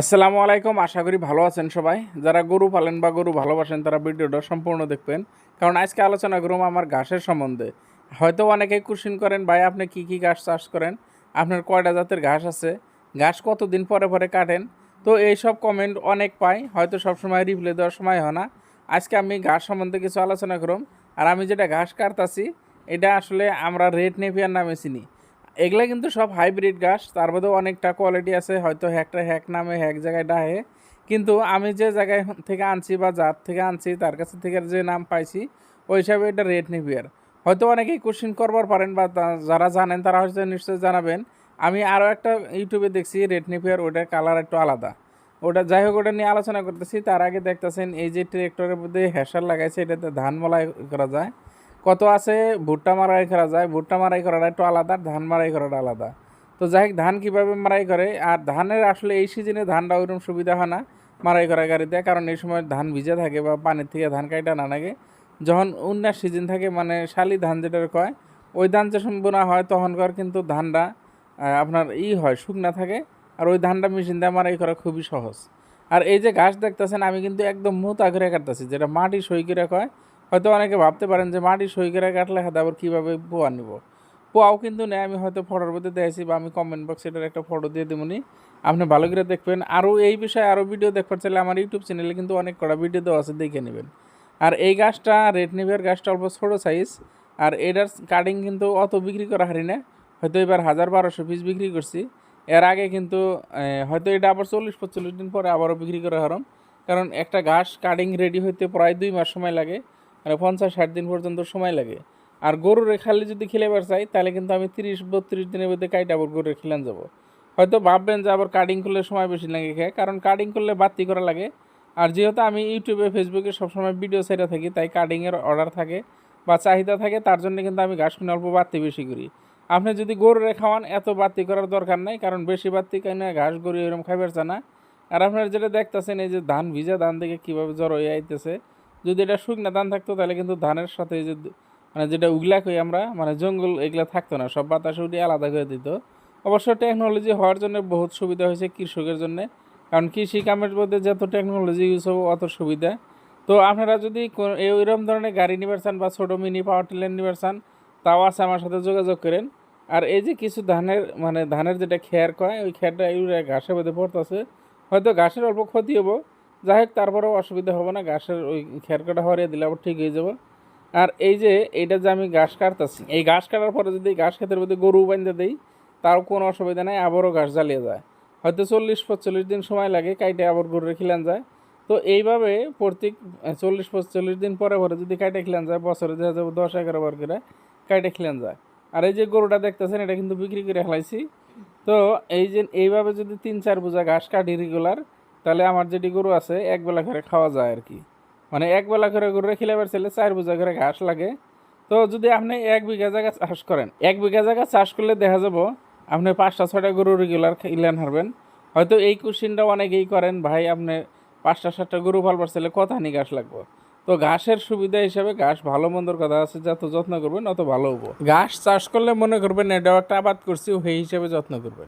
আসসালামু আলাইকুম, আশা করি ভালো আছেন সবাই। যারা গরু পালেন বা গরু ভালোবাসেন, তারা ভিডিওটা সম্পূর্ণ দেখবেন। কারণ আজকে আলোচনা করুম আমার ঘাসের সম্বন্ধে। হয়তো অনেকে কোশ্চিন করেন, ভাই, আপনি কি কি ঘাস চাষ করেন? আপনার কয়টা জাতের ঘাস আছে? ঘাস কতদিন পরে পরে কাটেন? তো এইসব কমেন্ট অনেক পাই, হয়তো সবসময় রিপ্লাই দেওয়ার সময় হয় না। আজকে আমি ঘাস সম্বন্ধে কিছু আলোচনা করুম আর আমি যেটা ঘাস কাটতাছি, এটা আসলে আমরা রেড নেপিয়ার নামে চিনি। এগুলা কিন্তু সব হাইব্রিড গাছ তার মধ্যেও অনেকটা কোয়ালিটি আছে, হয়তো হ্যাকটা হ্যাক নামে হ্যাক জায়গায় ডাহে। কিন্তু আমি যে জায়গায় থেকে আনছি বা যার থেকে আনছি, তার কাছে থেকে যে নাম পাইছি, ওই হিসাবে এটা রেড নেভিয়ার হয়তো অনেকেই কোশ্চিন করবার পারেন বা যারা জানেন, তারা হয়তো নিশ্চয়ই জানাবেন। আমি আরও একটা ইউটিউবে দেখছি রেড নেভিয়ার ওটার কালার একটু আলাদা। ওটা যাই হোক, ওটা নিয়ে আলোচনা করতেছি। তার আগে দেখতেছেন, এই যে ট্রেক্টরের মধ্যে হ্যাসার লাগাইছে, এটাতে ধান মলাই করা যায়। কত আছে? ভুট্টা মারাই করা যায়। ভুট্টা মারাই করাটা একটু আলাদা ধান মারাই করাটা আলাদা। তো যাই হোক, ধান কীভাবে মারাই করে? আর ধানের আসলে এই সিজনে ধানটা ওইরকম সুবিধা হয় না মারাই করা গাড়িতে, কারণ এই সময় ধান ভিজে থাকে বা পানির থেকে ধান কাইটা না লাগে। যখন অন্য সিজন থাকে মানে শালি ধান যেটা কয়, ওই ধান যখন বোনা হয়, তখনকার কিন্তু ধানটা আপনার ই হয়, শুকনা থাকে। আর ওই ধানটা মেশিন দিয়ে মারাই করা খুবই সহজ। আর এই যে ঘাস দেখতেছেন, আমি কিন্তু একদম মুত আগ্রে কাটতেছি, যেটা মাটি সই করে কয় হয়তো অনেকে ভাবতে পারেন যে মাটি সই করে কাটলে হাতে আবার কীভাবে পোয়া নিব? পোয়াও কিন্তু নেই, আমি হয়তো ফটোর মধ্যে দেখেছি বা আমি কমেন্ট বক্সে এটার একটা ফটো দিয়ে দেবনি আপনি ভালো করে দেখবেন। আরও এই বিষয়ে আরও ভিডিও দেখবার চাইলে আমার ইউটিউব চ্যানেলে কিন্তু অনেক কটা ভিডিও দেওয়া আছে, দেখে নেবেন। আর এই গাছটা রেড গাছটা অল্প ছোটো সাইজ আর এটার কাটিং কিন্তু অত বিক্রি করা হারি না হয়তো এবার হাজার বারোশো পিস বিক্রি করছি। এর আগে কিন্তু হয়তো এটা আবার চল্লিশ পঁচল্লিশ দিন পরে আবারও বিক্রি করা হারম। কারণ একটা ঘাস কাটিং রেডি হইতে প্রায় দুই মাস সময় লাগে। মানে পঞ্চাশ ষাট দিন পর্যন্ত সময় লাগে। আর গরুরে খালি যদি খেলেবার চাই, তাহলে কিন্তু আমি তিরিশ, বত্রিশ দিনের মধ্যে কাইটা আবার গরুরে খেলান যাব। হয়তো ভাববেন যে আবার কাটিং করলে সময় বেশি লাগে খেয়ে, কারণ কাটিং করলে বাতি করা লাগে। আর যেহেতু আমি ইউটিউবে, ফেসবুকে সবসময় ভিডিও ছেড়ে থাকি, তাই কাটিংয়ের অর্ডার থাকে বা চাহিদা থাকে, তার জন্য কিন্তু আমি ঘাস কিনে অল্প বাড়তি বেশি করি। আপনি যদি গরুরে খাওয়ান, এত বাতি করার দরকার নাই, কারণ বেশি বাতি কিনে ঘাস গরু এরকম খাইবার চা না। আর আপনারা যেটা দেখতেছেন, এই যে ধান ভিজা, ধান থেকে কীভাবে জ্বর হয়ে আইতেছে যদি এটা শুকনা ধান থাকতো, তাহলে কিন্তু ধানের সাথে যে মানে যেটা উগলা কই আমরা মানে জঙ্গল এগুলা থাকতো না, সব বাতাসে উঠে আলাদা করে দিত। অবশ্য টেকনোলজি হওয়ার জন্য বহুত সুবিধা হয়েছে কৃষকের জন্য, কারণ কৃষি কামের মধ্যে যত টেকনোলজি ইউজ হবে, অত সুবিধা। তো আপনারা যদি ওইরকম ধরনের গাড়ি নিবার চান বা ছোটো মিনি পাওয়ার টিলার নিবার চান, তাও আছে আমার সাথে যোগাযোগ করেন। আর এই যে কিছু ধানের মানে ধানের যেটা খেয়ার কয়, ওই খেয়ারটা ঘাসের মধ্যে পড়তেছে, হয়তো ঘাসের অল্প ক্ষতি হব যাই হোক, তারপরেও অসুবিধা হবে না, ঘাসের ওই খেয়ার কাটা হরিয়ে দিলে আবার ঠিক হয়ে যাব। আর এই যে, এইটা যে আমি ঘাস কাটতেছি, এই ঘাস কাটার পরে যদি ঘাস খেতের মধ্যে গরু বাঁধতে দিই তাও কোনো অসুবিধা নেই, আবারও ঘাস জ্বালিয়ে যায়। হয়তো চল্লিশ পঁচল্লিশ দিন সময় লাগে, কাইটে আবার গরুরে খিলান যায়। তো এইভাবে প্রত্যেক চল্লিশ পঁচল্লিশ দিন পরে পরে যদি কাইটে খিলান যায়, বছরে দেখা যাবে দশ, এগারো বার করে কাইটে খিলান যায়। আর এই যে গরুটা দেখতেছেন, এটা কিন্তু বিক্রি করে ফেলাইছি। তো এই যে, এইভাবে যদি তিন, চার বোঝা ঘাস কাটি রেগুলার তাহলে আমার যেটি গরু আছে এক বেলা করে খাওয়া যায় আর কি মানে এক বেলা করে গরু খিলাবার চাইলে চার বোঝা করে ঘাস লাগে। তো যদি আপনি এক বিঘা জায়গা চাষ করেন, এক বিঘা জায়গা চাষ করলে দেখা যাব আপনি পাঁচটা, ছয়টা গরু রেগুলার ইলান হারবেন। হয়তো এই কোশ্চিনটা অনেকেই করেন, ভাই, আপনি পাঁচটা, সাতটা গরু ফালবার চাইলে কত হানি ঘাস লাগবে? তো ঘাসের সুবিধা হিসাবে ঘাস ভালো, মন্দর কথা আছে, যত যত্ন করবেন অত ভালো হব। ঘাস চাষ করলে মনে করবেন এটা একটা আবাদ করছি, সেই হিসাবে যত্ন করবেন।